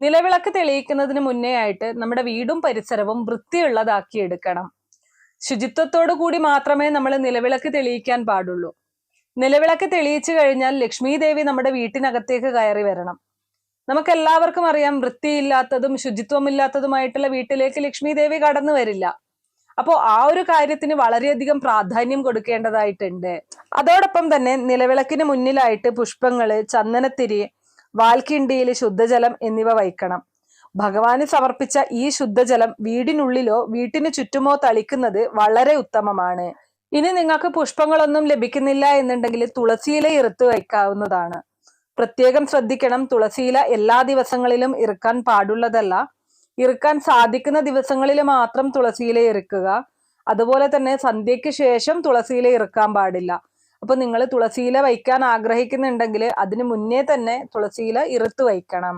നിലവിളക്ക് തെളിയിക്കുന്നതിന് മുന്നേ ആയിട്ട് നമ്മുടെ വീടും പരിസരവും വൃത്തിയുള്ളതാക്കി എടുക്കണം. ശുചിത്വത്തോടു കൂടി മാത്രമേ നമ്മൾ നിലവിളക്ക് തെളിയിക്കാൻ പാടുള്ളൂ. നിലവിളക്ക് തെളിയിച്ചു കഴിഞ്ഞാൽ ലക്ഷ്മി ദേവി നമ്മുടെ വീട്ടിനകത്തേക്ക് കയറി വരണം. നമുക്ക് എല്ലാവർക്കും അറിയാം വൃത്തിയില്ലാത്തതും ശുചിത്വമില്ലാത്തതുമായിട്ടുള്ള വീട്ടിലേക്ക് ലക്ഷ്മി ദേവി കടന്നു വരില്ല. അപ്പോൾ ആ ഒരു കാര്യത്തിന് വളരെയധികം പ്രാധാന്യം കൊടുക്കേണ്ടതായിട്ടുണ്ട്. അതോടൊപ്പം തന്നെ നിലവിളക്കിന് മുന്നിലായിട്ട് പുഷ്പങ്ങൾ ചന്ദനത്തിരി വാൽക്കിണ്ടിയിൽ ശുദ്ധജലം എന്നിവ വയ്ക്കണം ഭഗവാന് സമർപ്പിച്ച ഈ ശുദ്ധജലം വീടിനുള്ളിലോ വീട്ടിന് ചുറ്റുമോ തളിക്കുന്നത് വളരെ ഉത്തമമാണ്. ഇനി നിങ്ങൾക്ക് പുഷ്പങ്ങളൊന്നും ലഭിക്കുന്നില്ല എന്നുണ്ടെങ്കിൽ തുളസിയില ഇറുത്ത് വയ്ക്കാവുന്നതാണ്. പ്രത്യേകം ശ്രദ്ധിക്കണം തുളസിയില എല്ലാ ദിവസങ്ങളിലും ഇറുക്കാൻ പാടുള്ളതല്ല. ഇറുക്കാൻ സാധിക്കുന്ന ദിവസങ്ങളിൽ മാത്രം തുളസിയില ഇറുക്കുക. അതുപോലെ തന്നെ സന്ധ്യയ്ക്ക് ശേഷം തുളസിയില ഇറുക്കാൻ പാടില്ല. അപ്പൊ നിങ്ങൾ തുളസിയില വയ്ക്കാൻ ആഗ്രഹിക്കുന്നുണ്ടെങ്കിൽ അതിന് മുന്നേ തന്നെ തുളസിയില ഇറുത്ത് വയ്ക്കണം.